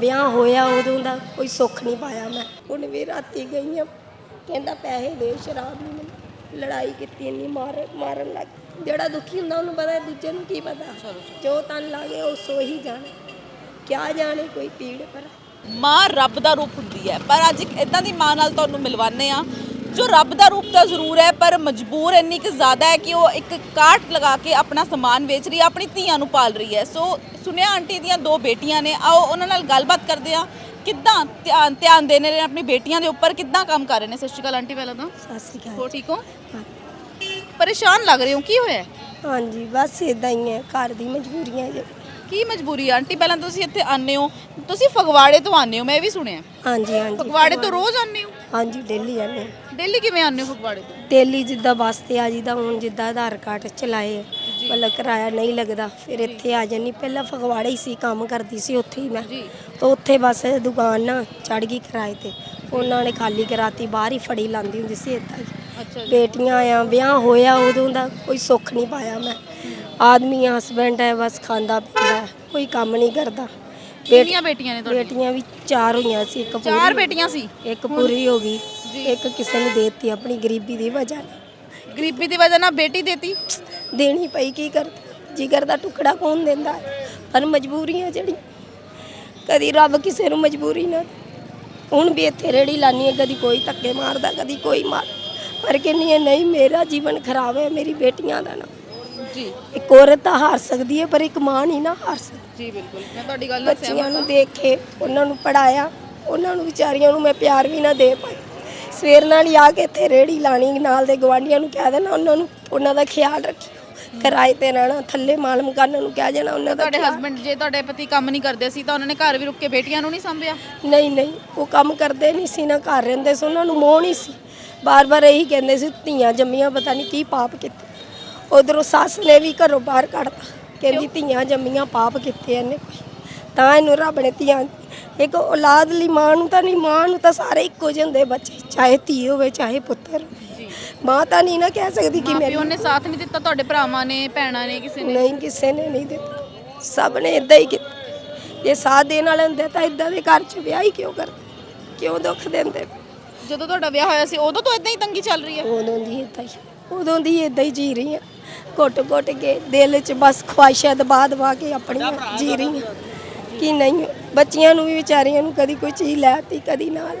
ਵਿਆਹ ਹੋਇਆ ਉਦੋਂ ਦਾ ਕੋਈ ਸੁੱਖ ਨਹੀਂ ਪਾਇਆ ਮੈਂ। ਹੁਣ ਵੀ ਰਾਤੀ ਗਈ ਆ। ਕਹਿੰਦਾ ਪੈਸੇ ਦੇ, ਸ਼ਰਾਬ ਨਹੀਂ ਮਿਲੀ। ਲੜਾਈ ਕੀਤੀ ਇੰਨੀ, ਮਾਰ, ਮਾਰਨ ਲੱਗ ਗਈ। ਜਿਹੜਾ ਦੁਖੀ ਹੁੰਦਾ ਉਹਨੂੰ ਪਤਾ ਦੂਜੇ ਨੂੰ ਕੀ ਪਤਾ। ਜੋ ਤਨ ਲਾਗੇ ਉਹ ਸੋ ਹੀ ਜਾਣੇ। ਕਿਆ ਜਾਣੇ ਕੋਈ ਪੀੜ ਪਰ ਮਾਂ ਰੱਬ ਦਾ ਰੂਪ ਹੁੰਦੀ ਹੈ। ਪਰ ਅੱਜ ਇੱਕ ਇਦਾਂ ਦੀ ਮਾਂ ਨਾਲ ਤੁਹਾਨੂੰ ਮਿਲਵਾਨੇ ਆ ਜੋ ਰੱਬ ਦਾ ਰੂਪ ਤਾਂ ਜ਼ਰੂਰ ਹੈ ਪਰ ਮਜਬੂਰ ਇੰਨੀ ਕਿ ਜ਼ਿਆਦਾ ਹੈ ਕਿ ਉਹ ਇੱਕ ਕਾਟ ਲਗਾ ਕੇ ਆਪਣਾ ਸਮਾਨ ਵੇਚ ਰਹੀ ਹੈ ਆਪਣੀ ਧੀਆਂ ਨੂੰ ਪਾਲ ਰਹੀ ਹੈ। ਸੋ ਸੁਨਿਆ ਆਂਟੀ ਦੀਆਂ ਦੋ ਬੇਟੀਆਂ ਨੇ ਆਓ ਉਹਨਾਂ ਨਾਲ ਗੱਲਬਾਤ ਕਰਦੇ ਆ ਕਿੱਦਾਂ ਧਿਆਨ ਧਿਆਨ ਦੇ ਨੇ ਆਪਣੀ ਬੇਟੀਆਂ ਦੇ ਉੱਪਰ ਕਿੱਦਾਂ ਕੰਮ ਕਰ ਰਹੇ ਨੇ? ਸਤਿ ਸ਼੍ਰੀ ਅਕਾਲ ਆਂਟੀ ਪਹਿਲਾਂ ਤਾਂ। ਸਤਿ ਸ਼੍ਰੀ ਅਕਾਲ ਹੋ ਠੀਕ ਹੋ? ਹਾਂ। ਪਰੇਸ਼ਾਨ ਲੱਗ ਰਹੇ ਹੋ? ਕੀ ਹੋਇਆ? ਹਾਂਜੀ ਬਸ ਇਦਾਂ ਹੀ ਹੈ ਘਰ ਦੀ ਮਜਬੂਰੀਆਂ ਜੀ। ਕੀ ਮਜਬੂਰੀ ਆਂਟੀ? ਪਹਿਲਾਂ ਤੁਸੀਂ ਇੱਥੇ ਆਨੇ ਹੋ ਤੁਸੀਂ ਫਗਵਾੜੇ ਤੋਂ ਆਨੇ ਹੋ ਮੈਂ ਇਹ ਵੀ ਸੁਣਿਆ। ਹਾਂਜੀ ਹਾਂਜੀ ਫਗਵਾੜੇ ਤੋਂ ਰੋਜ਼ ਆਨੇ ਹੋ? ਹਾਂਜੀ ਡੇਲੀ ਜਾਂਦੇ ਦਿੱਲੀ ਕਿਵੇਂ ਆਨੇ ਹੋ ਫਗਵਾੜੇ ਤੋਂ? ਡੇਲੀ ਜਿੱਦਾਂ ਬੱਸ ਤੇ ਆ ਜਿੱਦਾਂ ਹੁਣ ਜਿੱਦਾਂ ਆਧਾਰ ਕਾਰਡ ਚਲਾਏ ਮਤਲਬ ਕਿਰਾਇਆ ਨਹੀਂ ਲੱਗਦਾ ਫਿਰ ਇੱਥੇ ਆ ਜਾਨੀ ਪਹਿਲਾਂ ਫਗਵਾੜੇ ਹੀ ਸੀ ਕੰਮ ਕਰਦੀ ਸੀ ਉੱਥੇ ਹੀ ਮੈਂ। ਤਾਂ ਉੱਥੇ ਬਸ ਦੁਕਾਨ ਨਾ ਚੜ ਗਈ ਕਿਰਾਏ ਤੇ। ਉਹਨਾਂ ਨੇ ਖਾਲੀ ਕਰਾਤੀ ਬਾਹਰ ਹੀ ਫੜੀ ਲਾਂਦੀ ਹੁੰਦੀ ਸੀ ਜੀ। ਬੇਟੀਆਂ ਆ ਵਿਆਹ ਹੋਇਆ ਉਦੋਂ ਦਾ ਕੋਈ ਸੁੱਖ ਨਹੀਂ ਪਾਇਆ ਮੈਂ। ਆਦਮੀ ਹਸਬੈਂਡ ਹੈ ਬਸ ਖਾਂਦਾ ਪੀਂਦਾ ਕੋਈ ਕੰਮ ਨਹੀਂ ਕਰਦਾ। ਕਿੰਨੀਆਂ ਬੇਟੀਆਂ ਨੇ ਤੁਹਾਡੀਆਂ? ਬੇਟੀਆਂ ਵੀ ਚਾਰ ਹੋਈਆਂ ਸੀ ਇੱਕ ਚਾਰ ਪੂਰੀ ਬੇਟੀਆਂ ਸੀ? ਇੱਕ ਪੂਰੀ ਹੋ ਗਈ। ਇੱਕ ਕਿਸੇ ਨੂੰ ਦੇਤੀ ਆਪਣੀ ਗਰੀਬੀ ਦੀ ਵਜ੍ਹਾ ਨਾਲ। ਗਰੀਬੀ ਦੀ ਵਜ੍ਹਾ ਨਾਲ ਬੇਟੀ ਦੇਤੀ? ਦੇਣੀ ਪਈ ਕੀ ਕਰ ਜਿਗਰ ਦਾ ਟੁਕੜਾ ਕੌਣ ਦਿੰਦਾ? ਪਰ ਮਜਬੂਰੀਆਂ ਜਿਹੜੀ ਕਦੀ ਰੱਬ ਕਿਸੇ ਨੂੰ ਮਜਬੂਰੀ ਨਾ। ਹੁਣ ਵੀ ਇੱਥੇ ਰੇੜੀ ਲਾਨੀ ਹੈ ਕਦੀ ਕੋਈ ਧੱਕੇ ਮਾਰਦਾ ਕਦੀ ਕੋਈ ਮਾਰ ਪਰ ਕਹਿੰਨੀ ਹੈ ਨਹੀਂ ਮੇਰਾ ਜੀਵਨ ਖਰਾਬ ਹੈ ਮੇਰੀ ਬੇਟੀਆਂ ਦਾ ਨਾ ਜੀ। ਇੱਕ ਔਰਤ ਤਾਂ ਹਾਰ ਸਕਦੀ ਹੈ ਪਰ ਇੱਕ ਮਾਂ ਨਹੀਂ ਨਾ ਹਾਰ ਸਕਦੀ। ਜੀ ਬਿਲਕੁਲ। ਮੈਂ ਤੁਹਾਡੀ ਗੱਲ ਨਾਲ ਬੱਚਿਆਂ ਨੂੰ ਦੇਖ ਕੇ ਉਹਨਾਂ ਨੂੰ ਪੜਾਇਆ ਉਹਨਾਂ ਨੂੰ ਵਿਚਾਰੀਆਂ ਨੂੰ ਮੈਂ ਪਿਆਰ ਵੀ ਨਾ ਦੇ ਪਾਈ। ਸਵੇਰ ਨਾਲ ਹੀ ਆ ਕੇ ਇੱਥੇ ਰੇੜੀ ਲਾਣੀ ਨਾਲ ਦੇ ਗਵਾਂਢੀਆਂ ਨੂੰ ਕਹਿ ਦੇਣਾ ਉਹਨਾਂ ਨੂੰ ਉਹਨਾਂ ਦਾ ਖਿਆਲ ਰੱਖਿਓ। ਕਿਰਾਏ ਤੇ ਰਹਿਣਾ ਥੱਲੇ ਮਾਲ ਮਕਾਨਾਂ ਨੂੰ ਕਹਿ ਜਾਣਾ ਉਹਨਾਂ ਦਾ ਤੁਹਾਡੇ ਖਿਆਲ- ਹਸਬੰਡ ਜੇ ਤੁਹਾਡੇ ਪਤੀ ਕੰਮ ਨਹੀਂ ਕਰਦੇ ਸੀ ਤਾਂ ਉਹਨਾਂ ਨੇ ਘਰ ਵੀ ਰੁਕ ਕੇ ਬੇਟੀਆਂ ਨੂੰ ਨਹੀਂ ਸੰਭਿਆ? ਨਹੀਂ ਨਹੀਂ ਉਹ ਕੰਮ ਕਰਦੇ ਨਹੀਂ ਸੀ ਨਾ ਘਰ ਰਹਿੰਦੇ ਸੀ ਉਹਨਾਂ ਨੂੰ ਮੋਹ ਨਹੀਂ ਸੀ। ਬਾਰ-ਬਾਰ ਇਹੀ ਕਹਿੰਦੇ ਸੀ ਧੀਆਂ ਜੰਮੀਆਂ ਪਤਾ ਨਹੀਂ ਕੀ ਪਾਪ ਕੀਤੇ। ਉਧਰੋਂ ਸੱਸ ਨੇ ਵੀ ਘਰੋਂ ਬਾਹਰ ਕੱਢਤਾ। ਕਹਿੰਦੀ ਧੀਆਂ ਜੰਮੀਆਂ ਪਾਪ ਕੀਤੇ ਇਹਨੇ ਕੋਈ। ਤਾਂ ਇਹਨੂੰ ਰੱਬ ਨੇ ਧੀਆਂ ਇੱਕ ਔਲਾਦ ਲਈ ਮਾਂ ਨੂੰ ਤਾਂ ਨਹੀਂ ਮਾਂ ਨੂੰ ਤਾਂ ਸਾਰੇ ਇੱਕੋ ਜਿਹੇ ਹੁੰਦੇ ਬੱਚੇ ਚਾਹੇ ਧੀ ਹੋਵੇ ਚਾਹੇ ਪੁੱਤਰ ਹੋਵੇ। ਮਾਂ ਤਾਂ ਨਹੀਂ ਨਾ ਕਹਿ ਸਕਦੀ ਕਿ ਮੇਰੀ ਪਿਓ ਨੇ ਸਾਥ ਨਹੀਂ ਦਿੱਤਾ ਤੁਹਾਡੇ ਭਰਾਵਾਂ ਨੇ ਭੈਣਾਂ ਨੇ ਕਿਸੇ ਨੇ? ਨਹੀਂ ਕਿਸੇ ਨੇ ਨਹੀਂ ਦਿੱਤਾ। ਸਭ ਨੇ ਇਦਾਂ ਹੀ ਕੀਤਾ। ਜੇ ਸਾਥ ਦੇਣ ਵਾਲੇ ਹੁੰਦੇ ਤਾਂ ਇਦਾਂ ਦੇ ਘਰ 'ਚ ਵਿਆਹ ਹੀ ਕਿਉਂ ਕਰਦੇ? ਕਿਉਂ ਦੁੱਖ ਦਿੰਦੇ? ਜਦੋਂ ਤੁਹਾਡਾ ਵਿਆਹ ਹੋਇਆ ਸੀ ਉਦੋਂ ਤੋਂ ਇਦਾਂ ਹੀ ਤੰਗੀ ਚੱਲ ਰਹੀ ਹੈ? ਉਦੋਂ ਦੀ ਇਦਾਂ ਹੀ ਉਦੋਂ ਦੀ ਇਦਾਂ ਹੀ ਜੀ ਰਹੀ ਆ ਘੁੱਟ ਘੁੱਟ ਕੇ ਦਿਲ 'ਚ ਬਸ ਖੁਆਇਸ਼ਾਂ ਦਬਾ ਦਬਾ ਕੇ ਆਪਣੀਆਂ ਜੀ ਰਹੀ ਆ ਕਿ ਨਹੀਂ ਬੱਚੀਆਂ ਨੂੰ ਵੀ ਵਿਚਾਰੀਆਂ ਨੂੰ ਕਦੀ ਕੋਈ ਚੀਜ਼ ਲੈਤੀ ਕਦੀ ਨਾਲ।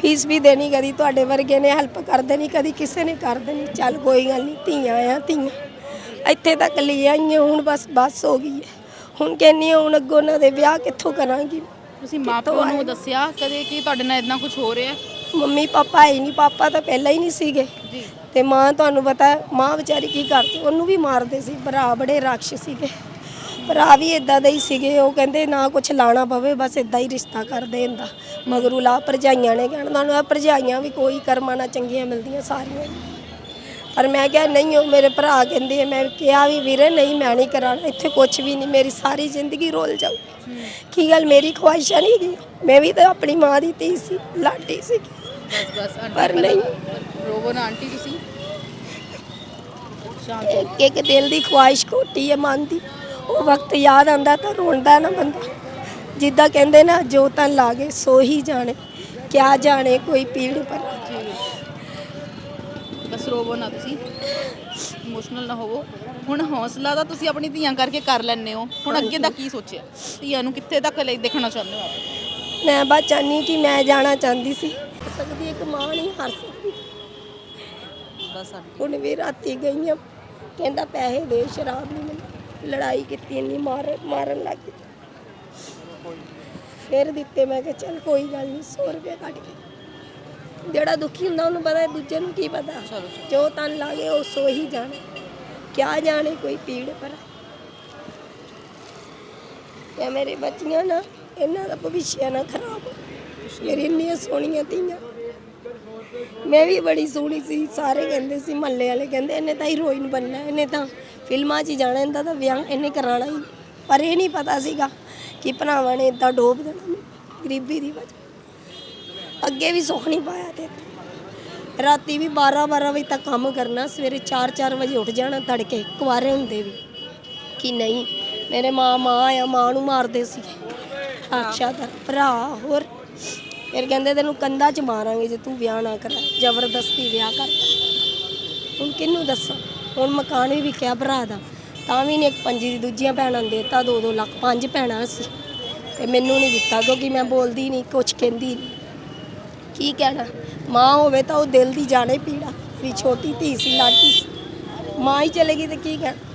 ਫੀਸ ਵੀ ਦੇਣੀ ਕਦੀ ਤੁਹਾਡੇ ਵਰਗੇ ਨੇ ਹੈਲਪ ਕਰ ਦੇਣੀ ਕਦੀ ਕਿਸੇ ਨੇ ਕਰ ਦੇਣੀ। ਚੱਲ ਕੋਈ ਗੱਲ ਨਹੀਂ ਧੀਆਂ ਆ ਧੀਆਂ। ਇੱਥੇ ਤੱਕ ਲੈ ਆਈਆਂ ਹੁਣ ਬਸ ਬਸ ਹੋ ਗਈ ਹੈ। ਹੁਣ ਕਹਿੰਨੀ ਆ ਹੁਣ ਅੱਗੋਂ ਉਹਨਾਂ ਦੇ ਵਿਆਹ ਕਿੱਥੋਂ ਕਰਾਂਗੀ? ਤੁਸੀਂ ਮਾਪਿਓ ਨੂੰ ਦੱਸਿਆ ਕਦੇ ਕਿ ਤੁਹਾਡੇ ਨਾਲ ਇਦਾਂ ਕੁਝ ਹੋ ਰਿਹਾ? ਹੈ? ਮੰਮੀ ਪਾਪਾ ਹੈ ਨਹੀਂ ਪਾਪਾ ਤਾਂ ਪਹਿਲਾਂ ਹੀ ਨਹੀਂ ਸੀਗੇ। ਜੀ। ਤੇ ਮਾਂ ਤੁਹਾਨੂੰ ਪਤਾ ਮਾਂ ਵਿਚਾਰੀ ਕੀ ਕਰਦੀ ਉਹਨੂੰ ਵੀ ਮਾਰਦੇ ਸੀ ਭਰਾ ਬੜੇ ਰਾਖਸ਼ ਸੀਗੇ। ਭਰਾ ਵੀ ਇਦਾਂ ਦੇ ਹੀ ਸੀਗੇ ਉਹ ਕਹਿੰਦੇ ਨਾ ਕੁਝ ਲਾਣਾ ਪਵੇ ਬਸ ਇਦਾਂ ਹੀ ਰਿਸ਼ਤਾ ਕਰ ਦੇਂਦਾ ਮਗਰੂ ਲਾ ਭਰਜਾਈਆਂ ਨੇ ਕਹਿਣ ਤੁਹਾਨੂੰ ਇਹ ਭਰਜਾਈਆਂ ਵੀ ਕੋਈ ਕਰਮਾਂ ਨਾਲ ਚੰਗੀਆਂ ਮਿਲਦੀਆਂ ਸਾਰੀਆਂ। ਪਰ ਮੈਂ ਕਿਹਾ ਨਹੀਂ ਉਹ ਮੇਰੇ ਭਰਾ ਕਹਿੰਦੇ ਆ, ਮੈਂ ਕਿਹਾ ਵੀ ਵੀਰੇ ਨਹੀਂ ਮੈਂ ਨਹੀਂ ਕਰਾਣਾ ਇੱਥੇ ਕੁਝ ਵੀ ਨਹੀਂ ਮੇਰੀ ਸਾਰੀ ਜ਼ਿੰਦਗੀ ਰੋਲ ਜਾਊ ਕੀ ਗੱਲ ਮੇਰੀ ਖੁਆਇਸ਼ਾਂ ਨਹੀਂ ਗਈ ਮੈਂ ਵੀ ਤਾਂ ਆਪਣੀ ਮਾਂ ਦੀ ਧੀ ਸੀ ਲਾਡੀ ਸੀ ਬਸ ਬਸ ਆਂਟੀ ਪਰ ਨਹੀਂ। ਰੋਵੋ ਨਾ ਆਂਟੀ ਤੁਸੀਂ। ਸ਼ਾਂਤ ਇੱਕ ਇੱਕ ਦਿਲ ਦੀ ਖੁਆਇਸ਼ ਖੋਟੀ ਹੈ ਮਨ ਦੀ। ਉਹ ਵਕਤ ਯਾਦ ਆਂਦਾ ਤਾਂ ਰੋਂਦਾ ਨਾ ਬੰਦਾ। ਜਿੱਦਾਂ ਕਹਿੰਦੇ ਨਾ ਜੋ ਤਾਂ ਲਾਗੇ ਸੋ ਹੀ ਜਾਣੇ। ਕਿਆ ਜਾਣੇ ਕੋਈ ਪੀੜ ਪਰ। ਬਸ ਰੋਵੋ ਨਾ ਤੁਸੀਂ। ਇਮੋਸ਼ਨਲ ਨਾ ਹੋਵੋ। ਹੁਣ ਹੌਸਲਾ ਤਾਂ ਤੁਸੀਂ ਆਪਣੀ ਧੀਆਂ ਕਰਕੇ ਕਰ ਲੈਣੇ ਹੋ। ਹੁਣ ਅੱਗੇ ਦਾ ਕੀ ਸੋਚਿਆ? ਧੀਆਂ ਨੂੰ ਕਿੱਥੇ ਤੱਕ ਲੈ ਦੇਖਣਾ ਚਾਹੁੰਦੇ ਹੋ ਆਪ? ਮੈਂ ਬਸ ਚਾਹਨੀ ਕਿ ਮੈਂ ਜਾਣਾ ਚਾਹੁੰਦੀ ਸੀ। ਸਕਦੀ ਇੱਕ ਮਾਂ ਨਹੀਂ ਹਾਰ ਸਕਦੀ ਬਸ ਆਂਟੀ ਹੁਣ ਵੀ ਰਾਤੀ ਗਈਆਂ ਕਹਿੰਦਾ ਪੈਸੇ ਦੇ ਸ਼ਰਾਬ ਨਹੀਂ ਮਿਲੀ। ਲੜਾਈ ਕੀਤੀ ਇੰਨੀ ਮਾਰ ਮਾਰਨ ਲੱਗ ਗਈ। ਫਿਰ ਦਿੱਤੇ ਮੈਂ ਕਿਹਾ ਚੱਲ ਕੋਈ ਗੱਲ ਨਹੀਂ 100 ਰੁਪਏ ਕੱਢ ਕੇ। ਜਿਹੜਾ ਦੁਖੀ ਹੁੰਦਾ ਉਹਨੂੰ ਪਤਾ ਦੂਜੇ ਨੂੰ ਕੀ ਪਤਾ। ਜੋ ਤਨ ਲਾਗੇ ਉਹ ਸੋ ਹੀ ਜਾਣੇ। ਕਿਆ ਜਾਣੇ ਕੋਈ ਪੀੜ ਪਰ। ਤੇ ਮੇਰੇ ਬੱਚੀਆਂ ਨਾ ਇਹਨਾਂ ਦਾ ਭਵਿੱਖ ਨਾ ਖਰਾਬ। ਮੇਰੀ ਇੰਨੀਆਂ ਸੋਹਣੀਆਂ ਧੀਆਂ। ਮੈਂ ਵੀ ਬੜੀ ਸੋਹਣੀ ਸੀ, ਸਾਰੇ ਕਹਿੰਦੇ ਸੀ, ਮਹੱਲੇ ਵਾਲੇ ਕਹਿੰਦੇ, ਇਹਨੇ ਤਾਂ ਹੀਰੋਇਨ ਬਣਨਾ ਇਹਨੇ ਤਾਂ ਫਿਲਮਾਂ 'ਚ ਹੀ ਜਾਣਾ ਇਹਦਾ ਤਾਂ ਵਿਆਹ, ਇਹਨੇ ਕਰਾਣਾ ਹੀ। ਪਰ ਇਹ ਨਹੀਂ ਪਤਾ ਸੀਗਾ ਕਿ ਭਰਾਵਾਂ ਨੇ ਇਦਾਂ ਡੋਬ ਦੇਣਾ ਗਰੀਬੀ ਦੀ ਵਜ੍ਹਾ। ਅੱਗੇ ਵੀ ਸੁੱਖ ਨਹੀਂ ਪਾਇਆ ਤੇ ਰਾਤੀ ਵੀ 12 12 ਵਜੇ ਤੱਕ ਕੰਮ ਕਰਨਾ, ਸਵੇਰੇ 4 4 ਵਜੇ ਉੱਠ ਜਾਣਾ, ਤੜਕੇ ਕੁਆਰੇ ਹੁੰਦੇ ਵੀ ਕਿ ਨਹੀਂ, ਮੇਰੇ ਮਾਂ ਮਾਂ ਆ ਮਾਂ ਨੂੰ ਮਾਰਦੇ ਸੀ ਸਾਕਸ਼ਾਤ ਭਰਾ, ਹੋਰ ਫਿਰ ਕਹਿੰਦੇ ਤੈਨੂੰ ਕੰਧਾਂ 'ਚ ਮਾਰਾਂਗੇ ਜੇ ਤੂੰ ਵਿਆਹ ਨਾ ਕਰਾ, ਜ਼ਬਰਦਸਤੀ ਵਿਆਹ ਕਰ। ਹੁਣ ਕਿਹਨੂੰ ਦੱਸਾਂ? ਹੁਣ ਮਕਾਨ ਵੀ ਵਿਕਿਆ ਭਰਾ ਦਾ, ਤਾਂ ਵੀ ਨੇ ਇੱਕ ਪੰਜੀ ਦੀ ਦੂਜੀਆਂ ਭੈਣਾਂ ਨੂੰ ਦੇਤਾ 2-2 ਲੱਖ, ਪੰਜ ਭੈਣਾਂ ਸੀ। ਤੇ ਮੈਨੂੰ ਨਹੀਂ ਦਿੱਤਾ ਕਿਉਂਕਿ ਮੈਂ ਬੋਲਦੀ ਨਹੀਂ, ਕੁਛ ਕਹਿੰਦੀ ਨਹੀਂ। ਕੀ ਕਹਿਣਾ? ਮਾਂ ਹੋਵੇ ਤਾਂ ਉਹ ਦਿਲ ਦੀ ਜਾਣੇ ਪੀੜਾ, ਵੀ ਛੋਟੀ ਧੀ ਸੀ ਲਾਟੀ ਸੀ। ਮਾਂ ਹੀ ਚਲੇ ਗਈ ਤੇ ਕੀ ਕਹਿਣਾ?